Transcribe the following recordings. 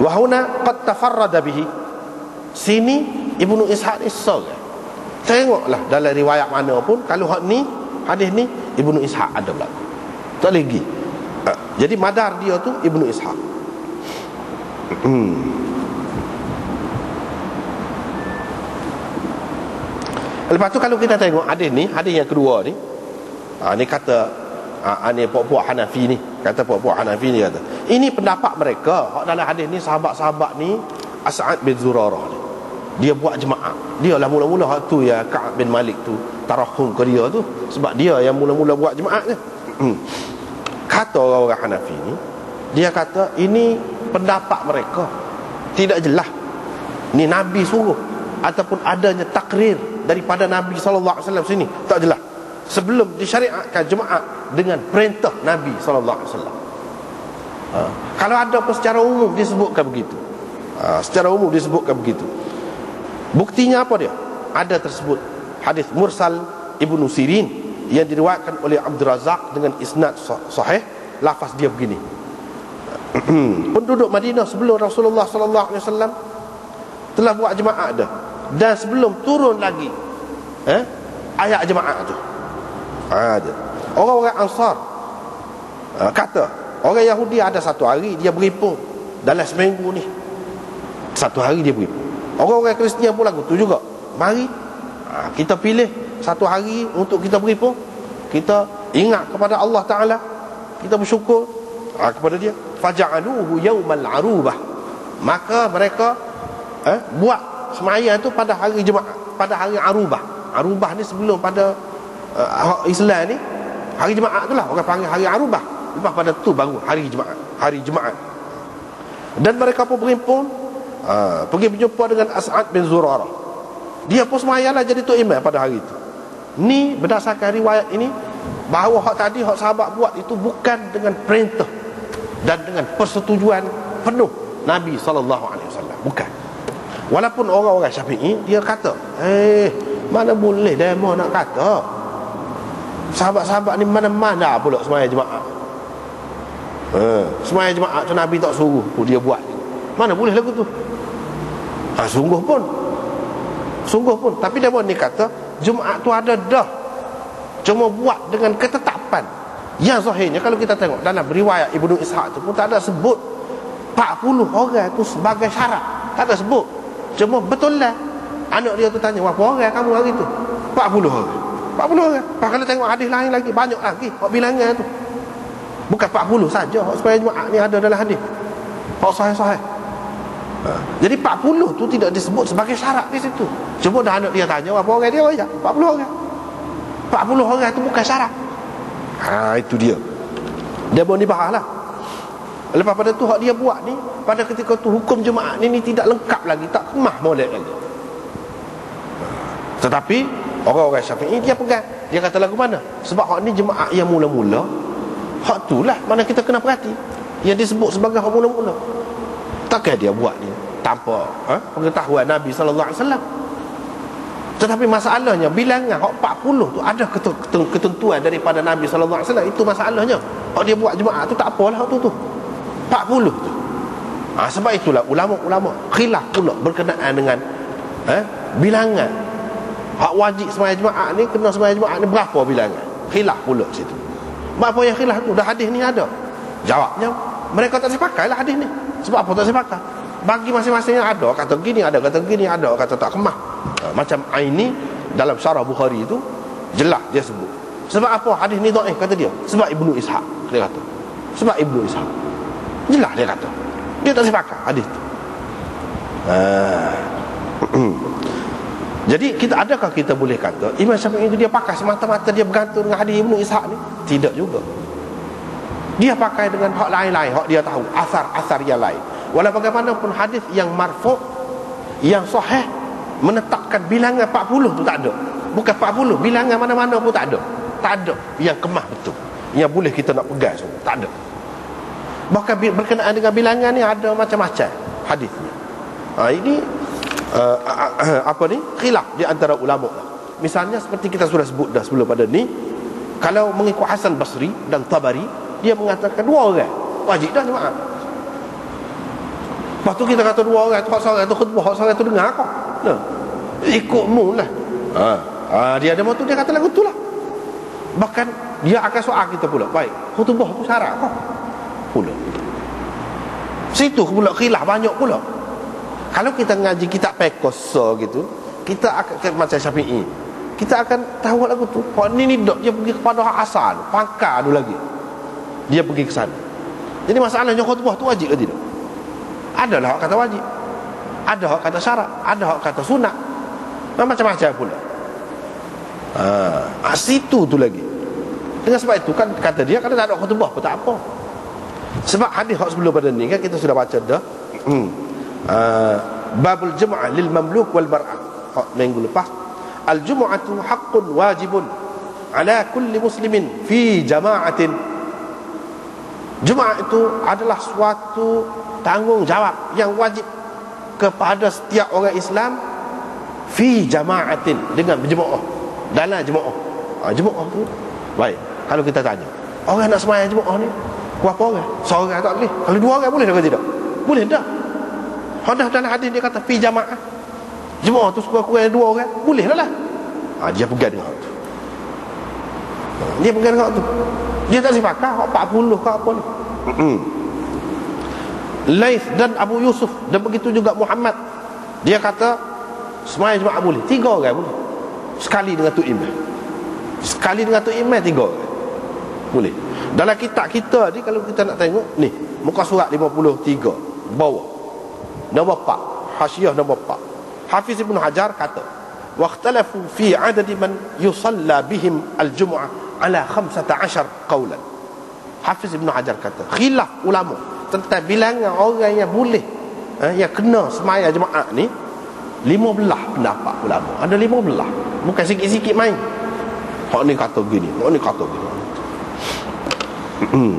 wa huna qad tafarrada bihi. Sini ibnu ishaq sorang tengoklah dalam riwayat mana pun kalau hak ni hadis ni ibnu ishaq ada berlaku tak lagi ha, jadi madar dia tu ibnu ishaq. Hmm. Lepas tu kalau kita tengok hadis ni, hadis yang kedua ni. Ha, ni kata ha, ni puak-puak Hanafi ni, kata puak-puak Hanafi ni kata. Ini pendapat mereka. Hak dalam hadis ni sahabat-sahabat ni As'ad bin Zurarah ni. Dia buat jemaah. Dia lah mula-mula hak tu ya Ka'ab bin Malik tu tarahum ke dia tu sebab dia yang mula-mula buat jemaah ni. Hmm. Kata orang-orang Hanafi ni, dia kata ini pendapat mereka. Tidak jelas. Ni Nabi suruh ataupun adanya takrir daripada Nabi wasallam sini tak jelas sebelum disyariatkan jemaah dengan perintah Nabi sallallahu alaihi wasallam. Ha. kalau ada pun secara umum disebutkan begitu. Ha. secara umum disebutkan begitu. Buktinya apa dia? Ada tersebut hadis mursal Ibnu Sirin yang diriwayatkan oleh Abdul Razak dengan isnad sahih. Lafaz dia begini. Penduduk Madinah sebelum Rasulullah sallallahu alaihi wasallam telah buat jemaah dah dan sebelum turun lagi eh, ayat jemaah tu ada. Orang-orang ansar uh, kata orang Yahudi ada satu hari dia berimpun dalam seminggu ni. Satu hari dia berimpun orang-orang Kristian pun lagu tu juga. Mari uh, kita pilih satu hari untuk kita berimpun kita ingat kepada Allah Ta'ala. Kita bersyukur uh, kepada dia. Faja'aluhu yawmal arubah. Maka mereka eh, buat semayang tu pada hari Jumaat pada hari Arubah. Arubah ni sebelum pada uh, Islam ni hari Jumaat tu lah orang panggil hari Arubah. Lepas pada tu baru hari Jumaat hari Jumaat. Dan mereka pun berimpun uh, pergi berjumpa dengan As'ad bin Zurarah. Dia pun semayang lah jadi tu imam pada hari itu ni berdasarkan riwayat ini bahawa hak tadi hak sahabat buat itu bukan dengan perintah dan dengan persetujuan penuh Nabi SAW bukan. Walaupun orang-orang syafi'i Dia kata Eh mana boleh demo nak kata Sahabat-sahabat ni mana-mana pula semayang jemaah. Eh, Semayang jemaah tu Nabi tak suruh pun dia buat. Mana boleh lagu tu? Ha, Sungguh pun. Sungguh pun. Tapi dia ni kata Jumaat tu ada dah. Cuma buat dengan ketetapan. Yang zahirnya kalau kita tengok Dalam riwayat Ibnu Ishaq tu pun tak ada sebut 40 orang tu sebagai syarat. Tak ada sebut. Cuma betul lah. Anak dia tu tanya Berapa orang kamu hari tu? 40 orang 40 orang Pak kalau tengok hadis lain lagi Banyak lagi. Hak bilangan tu. Bukan 40 saja Hak supaya jemaah ni ada dalam hadis. Hak sahih-sahih. Ha. Jadi 40 tu tidak disebut sebagai syarat di situ. Cuma dah anak dia tanya Berapa orang dia? Ya 40 orang. 40 orang tu bukan syarat. Ha itu dia. Dia boleh dibahas lah. Lepas pada tu hak dia buat ni pada ketika tu hukum jemaah ni, ni tidak lengkap lagi, tak kemah molek lagi. Tetapi orang-orang Syafi'i dia pegang. Dia kata lagu mana? Sebab hak ni jemaah yang mula-mula hak tu lah mana kita kena perhati. Yang disebut sebagai hak mula-mula. Takkan dia buat ni tanpa ha? pengetahuan Nabi wasallam. Tetapi masalahnya bilangan hak 40 tu ada ketentuan daripada Nabi wasallam itu masalahnya. Hak dia buat jemaah tu tak apalah hak tu tu. 40 tu. Ha, sebab itulah ulama-ulama khilaf pula berkenaan dengan eh, bilangan. Hak wajib sembahyang jemaah ni kena sembahyang jemaah ni berapa bilangan? Khilaf pula situ. Apa yang khilaf tu? Dah hadis ni ada. Jawabnya mereka tak sepakai lah hadis ni. Sebab apa tak sepakai? Bagi masing-masing ada kata gini ada kata gini ada kata tak kemah. Ha, macam ini dalam syarah Bukhari itu jelas dia sebut. Sebab apa hadis ni dhaif kata dia? Sebab Ibnu Ishaq dia kata. Sebab Ibnu Ishaq. Jelas dia kata. Dia tak sepakat hadis tu. Ah. Jadi kita adakah kita boleh kata Imam Syafi'i itu dia pakai semata-mata dia bergantung dengan hadis Ibnu Ishaq ni? Tidak juga. Dia pakai dengan hak lain-lain, hak dia tahu, asar-asar yang lain. Walau bagaimanapun hadis yang marfu' yang sahih menetapkan bilangan 40 tu tak ada. Bukan 40, bilangan mana-mana pun tak ada. Tak ada yang kemah betul. Yang boleh kita nak pegang semua. Tak ada. Bahkan berkenaan dengan bilangan ni ada macam-macam hadisnya. Ha, ini uh, uh, apa ni? Khilaf di antara ulama. Misalnya seperti kita sudah sebut dah sebelum pada ni, kalau mengikut Hasan Basri dan Tabari, dia mengatakan dua orang wajib dah jemaah. Lepas tu kita kata dua orang tu hak seorang tu khutbah, hak seorang tu dengar kau. Nah. Ikutmu lah. Ha. ha. dia ada motor dia kata lagu tu lah. Bahkan dia akan soal kita pula. Baik, khutbah tu syarat kau. Pula. Situ pula khilaf banyak pula. Kalau kita ngaji kitab pekosa gitu, kita akan macam Syafi'i. Kita akan tahu lagu tu. Kau ni ni dok dia pergi kepada asal, pangkal dulu lagi. Dia pergi ke sana. Jadi masalahnya khutbah tu wajib ke tidak? Adalah hak kata wajib Ada hak kata syarat Ada hak kata sunat Macam-macam pula ha, Situ tu lagi Dengan sebab itu kan kata dia Kalau tak ada khutbah pun tak apa Sebab hadis hak sebelum pada ni kan Kita sudah baca dah hmm. Ha, Babul jum'ah lil mamluk wal bar'ah Hak minggu lepas Al jum'atu haqqun wajibun Ala kulli muslimin Fi jama'atin. Jum'ah itu adalah suatu tanggungjawab yang wajib kepada setiap orang Islam fi jama'atin dengan berjemaah dalam jemaah ha, jemaah tu baik. Kalau kita tanya orang nak semayang jemaah ni? Berapa orang? Seorang tak boleh. Kalau dua orang boleh ke tidak? Boleh dah Hadah dalam hadis dia kata fi jama'ah. Jemaah tu sekurang-kurang dua orang. Boleh lah ha, dia pegang dengan tu. Dia pegang dengan tu. Dia tak sepakat 40 ke apa ni. Laith dan Abu Yusuf dan begitu juga Muhammad. Dia kata semaya jemaah boleh. Tiga orang boleh. Sekali dengan tu imam sekali dengan tu imam tiga orang. Boleh. Dalam kitab kita ni kalau kita nak tengok ni muka surat 53 bawah nombor 4 hasyiah nombor 4 Hafiz Ibn Hajar kata waqtalafu fi adadi man yusalla bihim al-jum'ah ala 15 qawlan. Hafiz Ibn Hajar kata khilaf ulama tentang bilangan orang yang boleh eh, yang kena semaya jemaah ni lima belah pendapat ulama. Ada lima belah. Bukan sikit-sikit main. Hak ni kata gini hak ni kata gini hmm.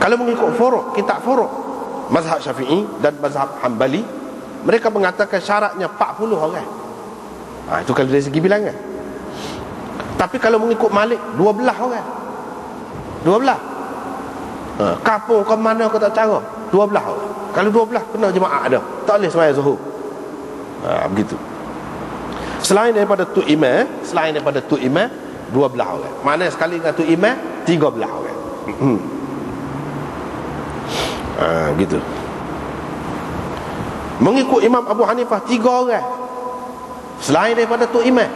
kalau mengikut furuk kitab furuk mazhab syafi'i dan mazhab hambali mereka mengatakan syaratnya 40 orang. Ha, itu kalau dari segi bilangan. Tapi kalau mengikut malik 12 orang. 12 ha, Kapur ke mana kau tak cara. Dua belah Kalau dua belah kena jemaah ada Tak boleh semayang zuhur. Ha, Begitu. Selain daripada tu imam Selain daripada tu imam Dua belah orang. Mana sekali dengan tu imam? Tiga belah orang. Hmm. Ha, Begitu. Mengikut Imam Abu Hanifah Tiga orang. Selain daripada tu imam.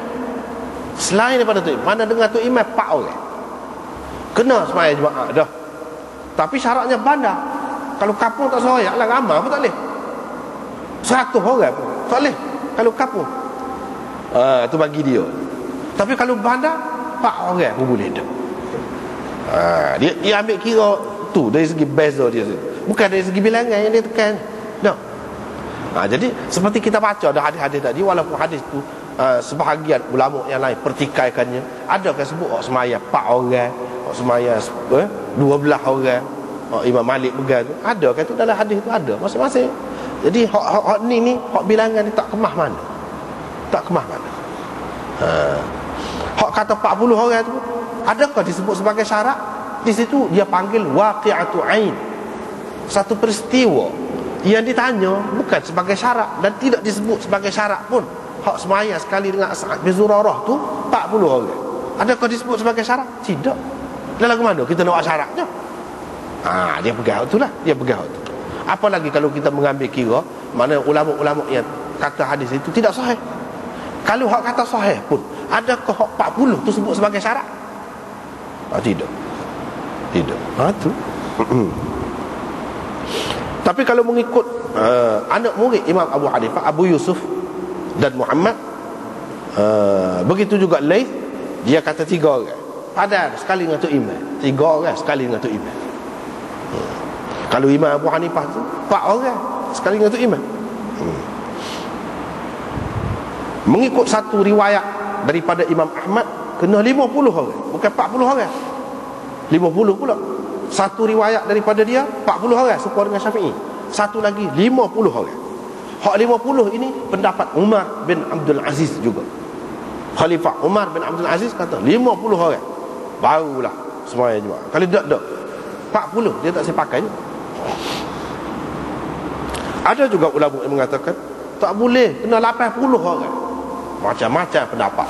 Selain daripada tu imam. Mana dengan tu imam? Empat orang. Kena semayang jemaah dah. Tapi syaratnya bandar. Kalau kapung tak soyak lah ramah pun tak boleh. Seratus orang pun Tak boleh Kalau kapung ha, Itu bagi dia. Tapi kalau bandar Empat orang pun boleh dah. Ha, dia, dia ambil kira tu Dari segi beza dia Bukan dari segi bilangan yang dia tekan. No. ha, Jadi seperti kita baca Ada hadis-hadis tadi Walaupun hadis tu uh, Sebahagian ulama yang lain Pertikaikannya. Adakah sebut oh, semaya Empat orang. Oh semaya eh, dua belah orang. Oh, Imam Malik pegang ada kan tu dalam hadis tu ada masing-masing. Jadi hak, hak, hak ni ni hak bilangan ni tak kemah mana. Tak kemah mana. Ha. hak kata 40 orang tu adakah disebut sebagai syarat di situ dia panggil waqi'atu ain satu peristiwa yang ditanya bukan sebagai syarat dan tidak disebut sebagai syarat pun. Hak semaya sekali dengan Sa'ad bin Zurarah tu 40 orang. Adakah disebut sebagai syarat tidak. Dan lagu mana? Kita nak syaratnya ha, Dia pegang tu lah. Dia pegang tu. Apalagi kalau kita mengambil kira Mana ulama-ulama yang kata hadis itu tidak sahih? Kalau hak kata sahih pun Adakah hak 40 tu sebut sebagai syarat ha, Tidak. Tidak. Ha, tu Tapi kalau mengikut uh, Anak murid Imam Abu Hanifah Abu Yusuf Dan Muhammad uh, Begitu juga Laith Dia kata tiga orang. Padahal sekali dengan tu imam. Tiga orang sekali dengan tu imam. Hmm. Kalau imam Abu Hanifah tu Empat orang sekali dengan tu imam. Hmm. Mengikut satu riwayat Daripada Imam Ahmad Kena lima puluh orang Bukan empat puluh orang. Lima puluh pula Satu riwayat daripada dia Empat puluh orang Supaya dengan Syafi'i. Satu lagi lima puluh orang. Hak lima puluh ini Pendapat Umar bin Abdul Aziz juga. Khalifah Umar bin Abdul Aziz kata lima puluh orang. Barulah semuanya jemaah Kalau tak tak 40 dia tak saya pakai ada juga ulama yang mengatakan tak boleh kena 80 orang. Macam-macam pendapat.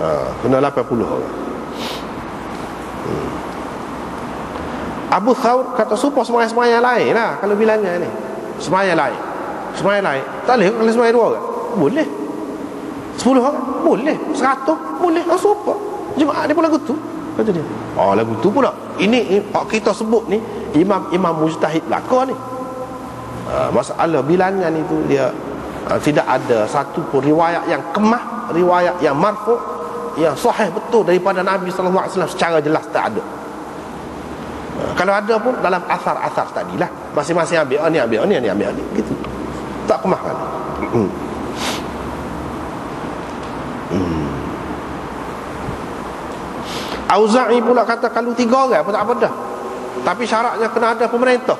Ha, kena 80 orang. Hmm. Abu Thawr kata supaya semaya-semaya lain lah kalau bilangnya ni. Semaya lain? Semaya lain? Tak boleh kalau semaya dua orang? Boleh. Sepuluh orang? Boleh. Seratus? Boleh. Oh, supaya jemaah dia pun lagu tu? Kata dia. Oh lagu tu pula. Ini hak kita sebut ni imam-imam mujtahid belaka ni. Uh, masalah bilangan itu dia uh, tidak ada satu pun riwayat yang kemah riwayat yang marfu yang sahih betul daripada Nabi sallallahu alaihi wasallam secara jelas tak ada kalau ada pun dalam asar-asar tadi lah masing-masing ambil oh, ni ambil oh, ni ni ambil ni. Gitu. Tak kemahkan hmm. hmm. Auza'i pula kata kalau tiga orang pun tak apa dah. Tapi syaratnya kena ada pemerintah.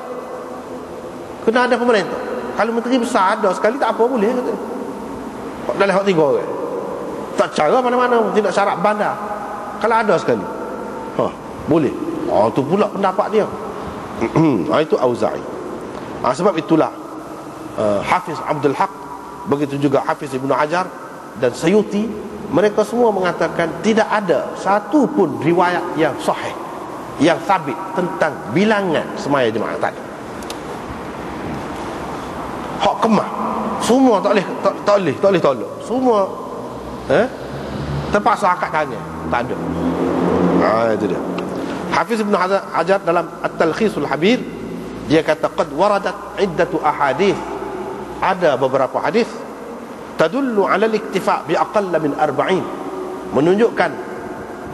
Kena ada pemerintah. Kalau menteri besar ada sekali tak apa boleh kata. Dalam hak tiga orang? Tak cara mana-mana tidak syarat bandar. Kalau ada sekali. Ha, boleh Oh tu pula pendapat dia. ah itu Auza'i. Ah sebab itulah uh, Hafiz Abdul Haq begitu juga Hafiz Ibnu Hajar dan Sayuti mereka semua mengatakan tidak ada satu pun riwayat yang sahih yang sabit tentang bilangan semaya jemaah tadi. Hak kemah semua tak boleh tak, tak boleh tak boleh tolak. Semua eh terpaksa akad tanya. Tak ada. Ah itu dia. Hafiz Ibn Hajar dalam At-Talkhisul Habir dia kata qad waradat iddatu ahadith. Ada beberapa hadis tadullu ala al-iktifa bi aqall min 40 menunjukkan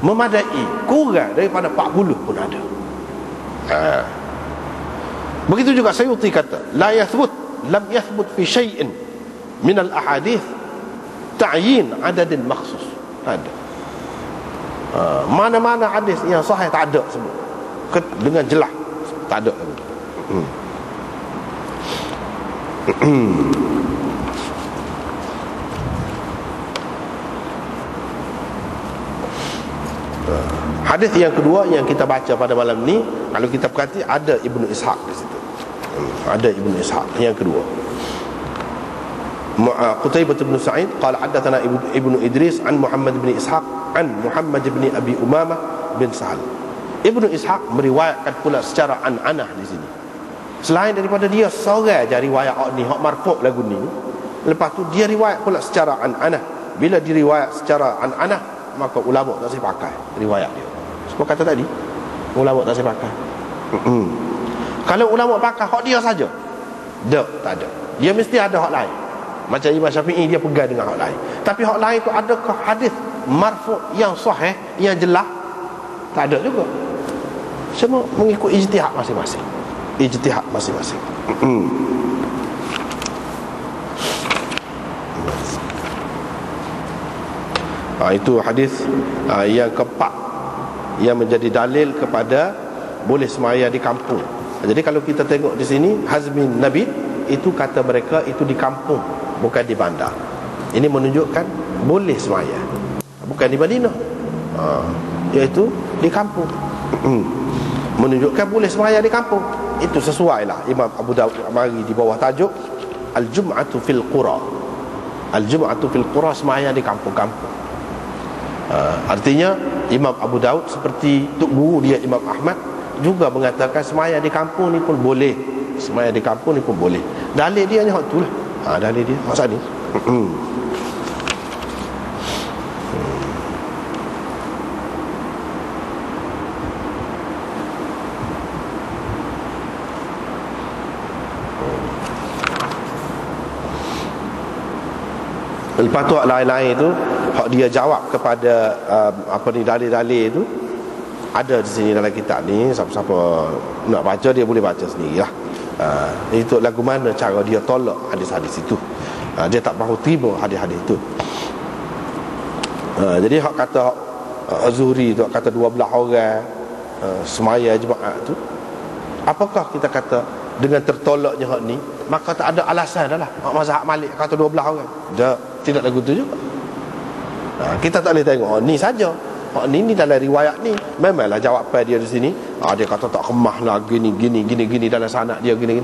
memadai kurang daripada 40 pun ada. Ha. begitu juga Sayyuti kata la yathbut lam yathbut fi syai'in min al-ahadith ta'yin adadin makhsus. Ada Ha, mana-mana hadis yang sahih tak ada semua dengan jelas tak ada hmm. Hadis yang kedua yang kita baca pada malam ni kalau kita perhati ada Ibnu Ishaq di situ. Hmm, ada Ibnu Ishaq yang kedua. Qutaibah bin Sa'id qala haddatsana Ibnu Idris an Muhammad bin Ishaq an Muhammad bin Abi Umamah bin Sahal. Ibnu Ishaq meriwayatkan pula secara an-anah di sini. Selain daripada dia seorang aja riwayat ni hak marfu' lagu ni lepas tu dia riwayat pula secara an-anah. Bila diriwayat secara an-anah maka ulama tak saya pakai riwayat dia. Sebab kata tadi ulama tak saya pakai. Kalau ulama pakai hak dia saja tak tak ada. Dia mesti ada hak lain. Macam Imam Syafi'i dia pegang dengan hak lain. Tapi hak lain tu adakah hadis marfu' yang sahih yang jelas tak ada juga. Semua mengikut ijtihad masing-masing. Ijtihad masing-masing. Ha, itu hadis ha, yang keempat yang menjadi dalil kepada boleh semaya di kampung. Jadi kalau kita tengok di sini Hazmin Nabi itu kata mereka itu di kampung bukan di bandar. Ini menunjukkan boleh semaya bukan di Madinah. Ha, iaitu di kampung. Menunjukkan boleh sembahyang di kampung. Itu sesuai lah. Imam Abu Dawud mari di bawah tajuk Al-Jum'atu fil Qura. Al-Jum'atu fil Qura sembahyang di kampung-kampung. Ha, artinya Imam Abu Dawud seperti Tuk Guru dia Imam Ahmad juga mengatakan sembahyang di kampung ni pun boleh. Sembahyang di kampung ni pun boleh. Dalil dia hanya tu lah. Ha, dalil dia. Masa ni Lepas tu lain-lain tu hak dia jawab kepada uh, apa ni dalil-dalil tu ada di sini dalam kitab ni siapa-siapa nak baca dia boleh baca sendirilah. Uh, itu lagu mana cara dia tolak hadis-hadis itu. Uh, dia tak mahu terima hadis-hadis itu. Uh, jadi hak kata uh, Azuri tu kata 12 orang uh, semaya jemaah tu apakah kita kata dengan tertolaknya hak ni maka tak ada alasan dah lah. Hak mazhab Malik kata 12 orang. Dah tidak lagu tu juga. Ha, kita tak boleh tengok oh, ni saja. Oh, ni ni dalam riwayat ni. Memanglah jawapan dia di sini. Ha, dia kata tak kemah lah gini gini gini gini dalam sanak dia gini gini